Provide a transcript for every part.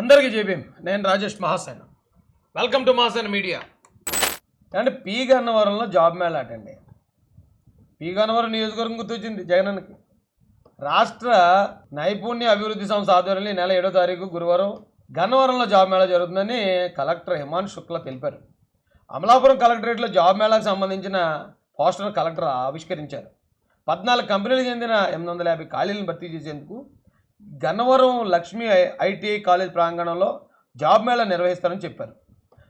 అందరికీ జేబీఎం నేను Rajesh Mahasena. Welcome to Mahasena media అంటే పీ గన్నవరంలో జాబ్ మేళ అటండి పి గన్నవరం నియోజకవర్గం గుర్తొచ్చింది జగనన్నకి. రాష్ట్ర నైపుణ్య అభివృద్ధి సంస్థ ఆధ్వర్యంలో ఈ నెల ఏడో తారీఖు గురువారం గన్నవరంలో జాబ్ మేళా జరుగుతుందని కలెక్టర్ హిమాన్ శుక్లా తెలిపారు. అమలాపురం కలెక్టరేట్లో జాబ్ మేళాకు సంబంధించిన పోస్టర్ కలెక్టర్ ఆవిష్కరించారు. పద్నాలుగు కంపెనీలకు చెందిన ఎనిమిది వందల యాభై ఖాళీలను భర్తీ చేసేందుకు గన్నవరం లక్ష్మీ ఐటీఐ కాలేజ్ ప్రాంగణంలో జాబ్ మేళా నిర్వహిస్తారని చెప్పారు.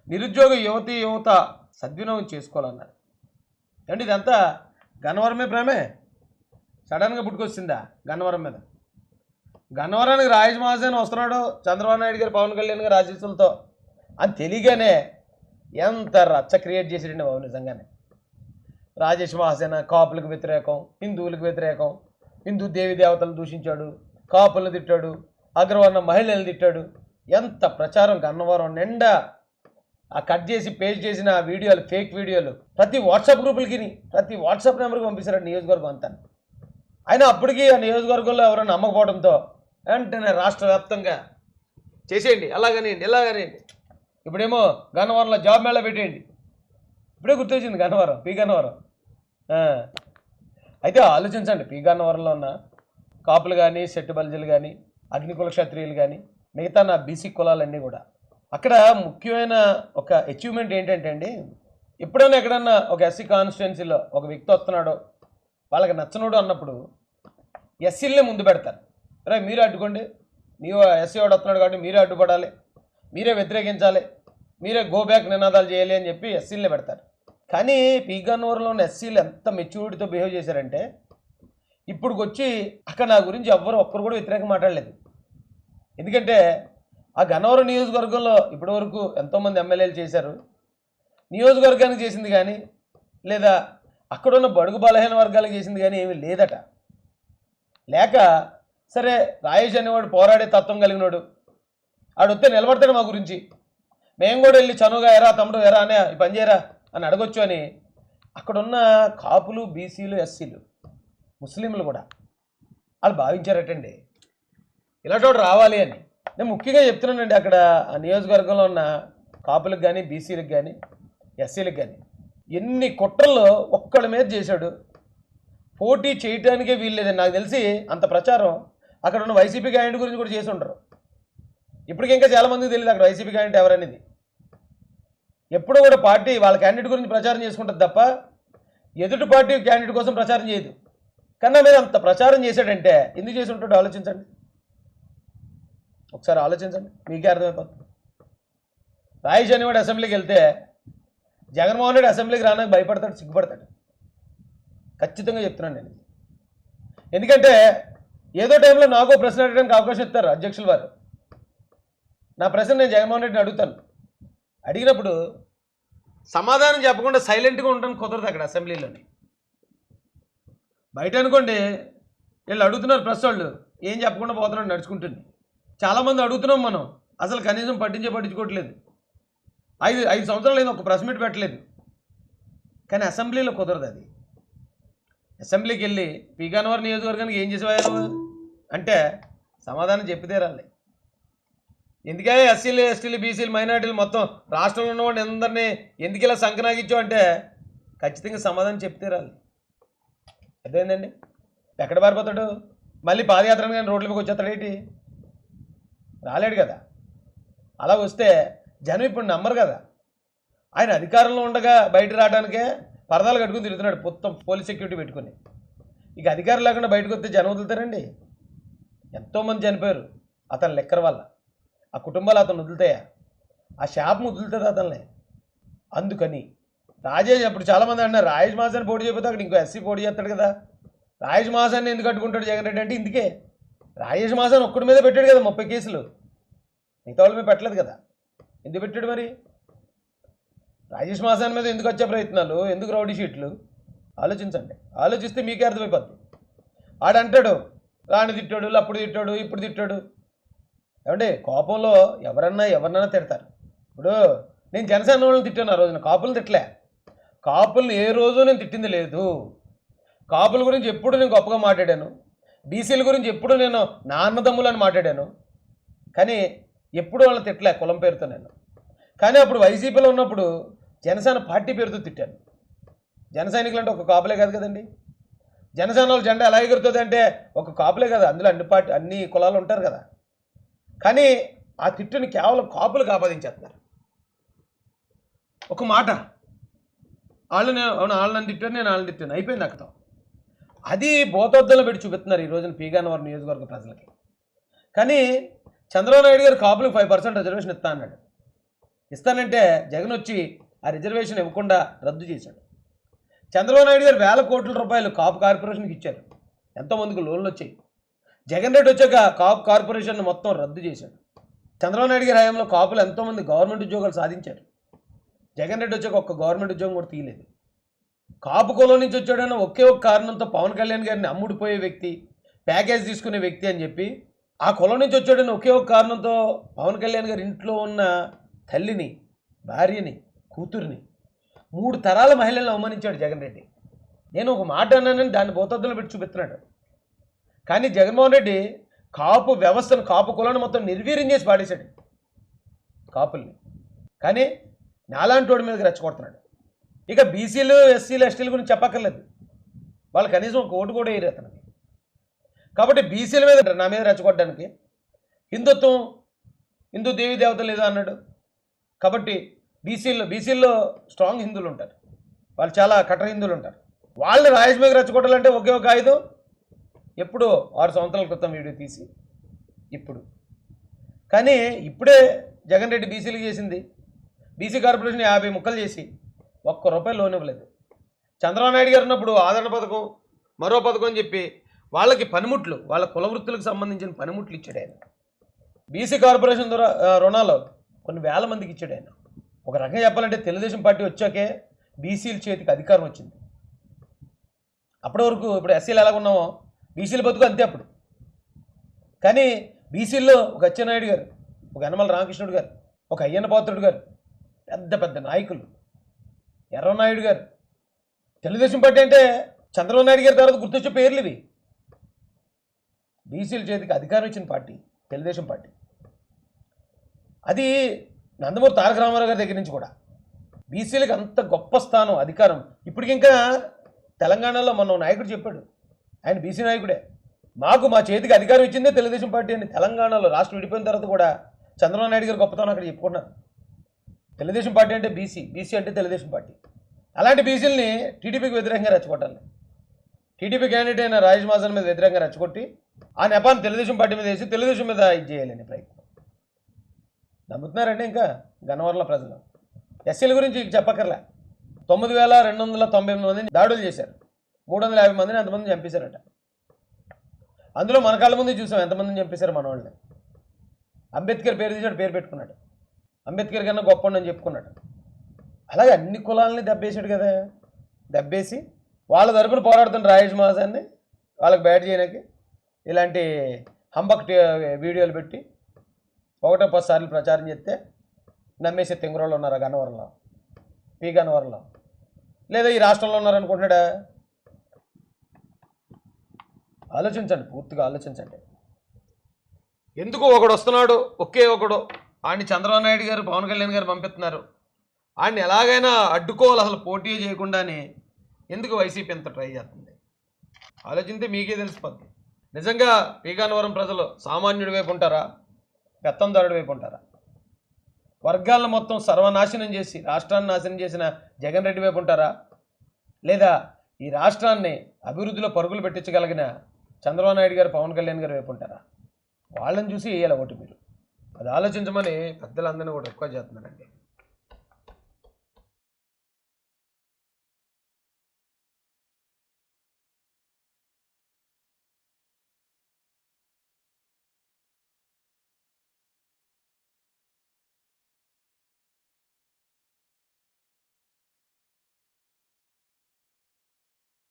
నిరుద్యోగ యువతి యువత సద్వినియోగం చేసుకోవాలన్నారు. ఏంటి ఇదంతా? గన్నవరమే ప్రేమే? సడన్గా పుట్టుకొచ్చిందా గన్నవరం మీద? గన్నవరానికి రాజేష్ వస్తున్నాడు చంద్రబాబు నాయుడు గారు పవన్ కళ్యాణ్ గారు ఆశీస్సులతో. అని తెలియగానే ఎంత రచ్చ క్రియేట్ చేసాడండి బాబు నిజంగానే. రాజేష్ మహాసేన కాపులకు వ్యతిరేకం హిందువులకు వ్యతిరేకం హిందూ దేవి దేవతలను దూషించాడు. కాపులను తిట్టాడు అగ్రవర్ణ మహిళలు తిట్టాడు. ఎంత ప్రచారం గన్నవరం నిండా. ఆ కట్ చేసి పేస్ట్ చేసిన ఆ వీడియోలు ఫేక్ వీడియోలు ప్రతి వాట్సాప్ గ్రూపులకి ప్రతి వాట్సాప్ నెంబర్కి పంపిస్తారు నియోజకవర్గం అంతా. అయినా అప్పటికి ఆ నియోజకవర్గంలో ఎవరైనా నమ్మకపోవడంతో వెంటనే రాష్ట్ర వ్యాప్తంగా చేసేయండి అలాగనేయండి ఇలాగనేయండి. ఇప్పుడేమో గన్నవరంలో జాబ్ మేళా పెట్టేయండి. ఇప్పుడే గుర్తొచ్చింది గన్నవరం పి గన్నవరం. అయితే ఆలోచించండి పి గన్నవరంలో ఉన్న కాపులు కానీ సెట్టు కానీ అగ్నికుల క్షత్రియులు కానీ మిగతా నా బీసీ కులాలన్నీ కూడా. అక్కడ ముఖ్యమైన ఒక అచీవ్మెంట్ ఏంటంటే అండి ఎప్పుడైనా ఎక్కడన్నా ఒక ఎస్సీ కాన్స్టిట్యున్సీలో ఒక వ్యక్తి వస్తున్నాడో వాళ్ళకి నచ్చనోడు అన్నప్పుడు ఎస్సీలనే ముందు పెడతారు. రే మీరు అడ్డుకోండి. మీ ఎస్సీ వాడు వస్తున్నాడు కాబట్టి మీరే అడ్డుపడాలి. మీరే వ్యతిరేకించాలి. మీరే గో బ్యాక్ నినాదాలు చేయాలి అని చెప్పి ఎస్సీలనే పెడతారు. కానీ పీగన్నూరులో ఉన్న ఎస్సీలు ఎంత మెచ్యూరిటీతో బిహేవ్ చేశారంటే ఇప్పుడు వచ్చి అక్కడ నా గురించి ఎవ్వరు ఒక్కరు కూడా వ్యతిరేకంగా మాట్లాడలేదు. ఎందుకంటే ఆ గన్నవరం నియోజకవర్గంలో ఇప్పటి వరకు ఎంతోమంది ఎమ్మెల్యేలు చేశారు. నియోజకవర్గానికి చేసింది కానీ లేదా అక్కడున్న బడుగు బలహీన వర్గాలకు చేసింది కానీ ఏమీ లేదట. లేక సరే రాయేష్ అనేవాడు పోరాడే తత్వం కలిగినోడు. ఆడు వస్తే నిలబడతాడు మా గురించి. మేము కూడా వెళ్ళి చనువుగా ఎరా తమ్ముడు ఎరా అనే ఈ పని చేయరా అని అడగొచ్చు అని అక్కడున్న కాపులు బీసీలు ఎస్సీలు ముస్లింలు కూడా. వాళ్ళు భావించారటండి. ఇలాంటి వాడు రావాలి అని. నేను ముఖ్యంగా చెప్తున్నానండి అక్కడ ఆ నియోజకవర్గంలో ఉన్న కాపులకు కానీ బీసీలకు కానీ ఎస్సీలకు కానీ ఎన్ని కుట్రల్లో ఒక్కళ్ళ మీద చేశాడు. పోటీ చేయటానికే వీల్లేదండి నాకు తెలిసి అంత ప్రచారం అక్కడ ఉన్న వైసీపీ క్యాండిడేట్ గురించి కూడా చేసి ఉండరు. ఇప్పటికి ఇంకా చాలామందికి తెలియదు అక్కడ వైసీపీ క్యాండిడేట్ ఎవరనేది. ఎప్పుడూ కూడా పార్టీ వాళ్ళ క్యాండిడేట్ గురించి ప్రచారం చేసుకుంటుంది తప్ప ఎదుటి పార్టీ క్యాండిడేట్ కోసం ప్రచారం చేయదు. కన్నా మీద అంత ప్రచారం చేశాడంటే ఎందుకు చేసి ఉంటాడో? ఆలోచించండి. ఒకసారి ఆలోచించండి. మీకే అర్థమైపోతుంది. రాయేష్ అనేవాడు అసెంబ్లీకి వెళ్తే జగన్మోహన్ రెడ్డి అసెంబ్లీకి రానడానికి భయపడతాడు సిగ్గుపడతాడు. ఖచ్చితంగా చెప్తున్నాను నేను. ఎందుకంటే ఏదో టైంలో నాకో ప్రశ్న అడగడానికి అవకాశం ఇస్తారు అధ్యక్షుల వారు. నా ప్రశ్న నేను జగన్మోహన్ రెడ్డిని అడుగుతాను. అడిగినప్పుడు సమాధానం చెప్పకుండా సైలెంట్గా ఉండడానికి కుదరదు అక్కడ అసెంబ్లీలోని. బయట అనుకోండి వీళ్ళు అడుగుతున్నారు ప్రెస్ వాళ్ళు ఏం చెప్పకుండా పోతున్నాడు నడుచుకుంటుంది. చాలామంది అడుగుతున్నాం మనం అసలు కనీసం పట్టించే పట్టించుకోవట్లేదు. ఐదు ఐదు సంవత్సరాలు అయింది ఒక ప్రెస్ మీట్ పెట్టలేదు. కానీ అసెంబ్లీలో కుదరదు అది. అసెంబ్లీకి వెళ్ళి పీకానవర్ నియోజకవర్గానికి ఏం చేసేవారు అంటే సమాధానం చెప్పితేరాలి ఎందుకే ఎస్సీలు ఎస్టీలు బీసీలు మైనార్టీలు మొత్తం రాష్ట్రంలో ఉన్నవాడిని అందరినీ ఎందుకు ఇలా సంకనాగించావు అంటే ఖచ్చితంగా సమాధానం చెప్పి అదేందండి? ఎక్కడ పారిపోతాడు? మళ్ళీ పాదయాత్ర కానీ రోడ్ల మీకు వచ్చేస్తాడు ఏంటి? రాలేడు కదా. అలా వస్తే జనం ఇప్పుడు నమ్మరు కదా. ఆయన అధికారంలో ఉండగా బయట రావడానికే పరదాలు కట్టుకుని తిరుగుతున్నాడు మొత్తం పోలీస్ సెక్యూరిటీ పెట్టుకుని. ఇక అధికారం లేకుండా బయటకు వస్తే జనం వదులుతారండి. ఎంతోమంది చనిపోయారు అతని లెక్కర వల్ల. ఆ కుటుంబాలు అతను వదులుతాయా? ఆ షాప్ వదులుతుంది అతన్ని? అందుకని రాజేష్ అప్పుడు చాలామంది అన్నారు రాజేష్ మాసాన్ని పోటీ చేయకపోతే అక్కడ ఇంకో ఎస్సీ పోటీ చేస్తాడు కదా. రాజేష్ మాసాన్ని ఎందుకు కట్టుకుంటాడు జగన్ రెడ్డి అంటే ఇందుకే. రాజేష్ మాసాన్ని ఒక్కడి మీద పెట్టాడు కదా ముప్పై కేసులు. మిగతా వాళ్ళ మీద పెట్టలేదు కదా. ఎందుకు పెట్టాడు మరి? రాజేష్ మాసాన్ మీద ఎందుకు వచ్చే ప్రయత్నాలు? ఎందుకు రౌడీ షీట్లు? ఆలోచించండి. ఆలోచిస్తే మీకే అర్థమైపోద్ది. ఆడంటాడు రాని తిట్టాడు అప్పుడు తిట్టాడు ఇప్పుడు తిట్టాడు. ఏమంటే కోపంలో ఎవరన్నా ఎవరినైనా తిడతారు. ఇప్పుడు నేను జనసేన వాళ్ళని తిట్టాను ఆ రోజున. కాపులు తిట్టలే. కాపుల్ని ఏ రోజు నేను తిట్టింది లేదు. కాపుల గురించి ఎప్పుడు నేను గొప్పగా మాట్లాడాను? బీసీల గురించి ఎప్పుడు నేను నా అన్నదమ్ములని మాట్లాడాను? కానీ ఎప్పుడు వాళ్ళని తిట్టలే కులం పేరుతో నేను. కానీ అప్పుడు వైసీపీలో ఉన్నప్పుడు జనసేన పార్టీ పేరుతో తిట్టాను. జనసైనికులు అంటే ఒక కాపులే కాదు కదండి. జనసేన వాళ్ళ జెండా ఎలా ఎగురుతుంది అంటే ఒక కాపులే కదా. అందులో అన్ని పార్టీ అన్ని కులాలు ఉంటారు కదా. కానీ ఆ తిట్టుని కేవలం కాపులకు ఆపాదించేస్తున్నారు ఒక మాట వాళ్ళు నేను అవును వాళ్ళని తిట్టాను నేను వాళ్ళని తిట్టాను. అయిపోయింది అక్కడ అది బోతోద్దలో పెట్టి చూపిస్తున్నారు ఈ రోజున పీగానవరం నియోజకవర్గ ప్రజలకి. కానీ చంద్రబాబు నాయుడు గారు కాపులకు ఫైవ్ పర్సెంట్ రిజర్వేషన్ ఇస్తా అన్నాడు. ఇస్తానంటే జగన్ వచ్చి ఆ రిజర్వేషన్ ఇవ్వకుండా రద్దు చేశాడు. చంద్రబాబు నాయుడు గారు వేల కోట్ల రూపాయలు కాపు కార్పొరేషన్కి ఇచ్చారు. ఎంతోమందికి లోన్లు వచ్చాయి. జగన్ రెడ్డి వచ్చాక కాపు కార్పొరేషన్ మొత్తం రద్దు చేశాడు. చంద్రబాబు నాయుడు గారి హయాంలో కాపులు ఎంతోమంది గవర్నమెంట్ ఉద్యోగాలు సాధించారు. జగన్ రెడ్డి వచ్చాక ఒక్క గవర్నమెంట్ ఉద్యోగం కూడా తీయలేదు. కాపు కులం నుంచి వచ్చాడన్న ఒకే ఒక కారణంతో పవన్ కళ్యాణ్ గారిని అమ్ముడిపోయే వ్యక్తి ప్యాకేజ్ తీసుకునే వ్యక్తి అని చెప్పి ఆ కులం నుంచి వచ్చాడని ఒకే ఒక కారణంతో పవన్ కళ్యాణ్ గారి ఇంట్లో ఉన్న తల్లిని భార్యని కూతురిని మూడు తరాల మహిళలను అవమానించాడు జగన్ రెడ్డి. నేను ఒక మాట అన్నానని దాన్ని భూతద్దులు పెట్టి చూపిస్తున్నాడు కానీ జగన్మోహన్ రెడ్డి కాపు వ్యవస్థను కాపు కులాన్ని మొత్తం నిర్వీర్యం చేసి పాడేశాడు కాపుల్ని. కానీ నాలాంటి వాడి మీదకి రెచ్చగొడుతున్నాడు. ఇక బీసీలు ఎస్సీలు ఎస్టీల గురించి చెప్పక్కర్లేదు. వాళ్ళు కనీసం ఒక ఓటు కూడా వేయరు అతనికి. కాబట్టి బీసీల మీద నా మీద రెచ్చగొట్టడానికి హిందుత్వం హిందూ దేవి దేవత లేదా అన్నాడు. కాబట్టి బీసీల్లో బీసీల్లో స్ట్రాంగ్ హిందువులు ఉంటారు. వాళ్ళు చాలా కట్టర హిందువులు ఉంటారు. వాళ్ళని రాయేష్ మీద రెచ్చగొట్టాలంటే ఒకే ఒక ఆయుధం. ఎప్పుడో ఆరు సంవత్సరాల క్రితం వీడియో తీసి ఇప్పుడు. కానీ ఇప్పుడే జగన్ రెడ్డి బీసీలకు చేసింది. బీసీ కార్పొరేషన్ యాభై ముక్కలు చేసి ఒక్క రూపాయి లోన్ ఇవ్వలేదు. చంద్రబాబు నాయుడు గారు ఉన్నప్పుడు ఆదరణ పథకం మరో పథకం అని చెప్పి వాళ్ళకి పనిముట్లు వాళ్ళ కుల వృత్తులకు సంబంధించిన పనిముట్లు ఇచ్చాడు ఆయన. బీసీ కార్పొరేషన్ ద్వారా రుణాలు కొన్ని వేల మందికి ఇచ్చాడు ఆయన. ఒక రకంగా చెప్పాలంటే తెలుగుదేశం పార్టీ వచ్చాకే బీసీల చేతికి అధికారం వచ్చింది. అప్పటి వరకు ఇప్పుడు ఎస్సీలు ఎలాగ ఉన్నామో బీసీల బతుకు అంతే అప్పుడు. కానీ బీసీల్లో ఒక అచ్చెన్నాయుడు గారు ఒక యనమల రామకృష్ణుడు గారు ఒక అయ్యన్న పాత్రుడు గారు పెద్ద పెద్ద నాయకులు. ఎర్రనాయుడు గారు. తెలుగుదేశం పార్టీ అంటే చంద్రబాబు నాయుడు గారి తర్వాత గుర్తొచ్చే పేర్లు ఇవి. బీసీల చేతికి అధికారం ఇచ్చిన పార్టీ తెలుగుదేశం పార్టీ. అది నందమూరి తారక రామారావు గారి దగ్గర నుంచి కూడా. బీసీలకు అంత గొప్ప స్థానం అధికారం. ఇప్పటికి ఇంకా తెలంగాణలో మొన్న నాయకుడు చెప్పాడు. ఆయన బీసీ నాయకుడే. మాకు మా చేతికి అధికారం ఇచ్చిందే తెలుగుదేశం పార్టీ అని తెలంగాణలో రాష్ట్రం విడిపోయిన తర్వాత కూడా చంద్రబాబు నాయుడు గారు గొప్పతనం అక్కడ చెప్పుకున్నారు తెలుగుదేశం పార్టీ అంటే బీసీ బీసీ అంటే తెలుగుదేశం పార్టీ. అలాంటి బీసీలని టీడీపీకి వ్యతిరేకంగా రెచ్చగొట్టాలి. టీడీపీ క్యాండిడేట్ అయిన రాజేష్ మాసన్ మీద వ్యతిరేకంగా రెచ్చగొట్టి ఆ నెపాన్ని తెలుగుదేశం పార్టీ మీద వేసి తెలుగుదేశం మీద ఇది చేయాలని ప్రయత్నం. నమ్ముతున్నారంటే ఇంకా గన్నవరంలో ప్రజలు. ఎస్సీల గురించి చెప్పక్కర్లే. తొమ్మిది వేల రెండు వందల తొంభై ఎనిమిది మందిని దాడులు చేశారు. మూడు వందల యాభై మందిని ఎంతమంది చంపేశారట. అందులో మన కాళ్ళ ముందు చూసాం ఎంతమందిని చంపేశారు మన వాళ్ళని అంబేద్కర్ పేరు తీసాడు పేరు పెట్టుకున్నాడు. అంబేద్కర్ కన్నా గొప్ప అని చెప్పుకున్నాడు. అలాగే అన్ని కులాలని దెబ్బేసాడు కదా. దెబ్బేసి వాళ్ళ తరపున పోరాడుతున్న రాయేష్ మహాజాన్ని వాళ్ళకి బ్యాట్ చేయడానికి ఇలాంటి హంబక్ వీడియోలు పెట్టి ఒకటో పది సార్లు ప్రచారం చేస్తే నమ్మేసే తెంగురోళ్ళు ఉన్నారు గన్నవరంలో? పీ గన్నవరంలో. లేదా ఈ రాష్ట్రంలో ఉన్నారనుకుంటున్నాడా? ఆలోచించండి పూర్తిగా ఆలోచించండి. ఎందుకు ఒకడు వస్తున్నాడు? ఒకే ఒకడు. ఆయన్ని చంద్రబాబు నాయుడు గారు పవన్ కళ్యాణ్ గారు పంపిస్తున్నారు. ఆయన్ని ఎలాగైనా అడ్డుకోవాలి అసలు పోటీ చేయకుండానే. ఎందుకు వైసీపీ ఎంత ట్రై చేస్తుంది? ఆలోచిస్తే మీకే తెలిసిపోద్ది. నిజంగా పీగానవరం ప్రజలు సామాన్యుడి వైపు ఉంటారా? పెత్తందారుడి వైపు ఉంటారా? వర్గాలను మొత్తం సర్వనాశనం చేసి రాష్ట్రాన్ని నాశనం చేసిన జగన్ రెడ్డి వైపు ఉంటారా? లేదా ఈ రాష్ట్రాన్ని అభివృద్ధిలో పరుగులు పెట్టించగలిగిన చంద్రబాబు నాయుడు గారు పవన్ కళ్యాణ్ గారు వైపు ఉంటారా? వాళ్ళని చూసి వేయాలి ఓటు మీరు? అది ఆలోచించమని పెద్దలందరినీ కూడా ఎక్కువ చేస్తున్నారండి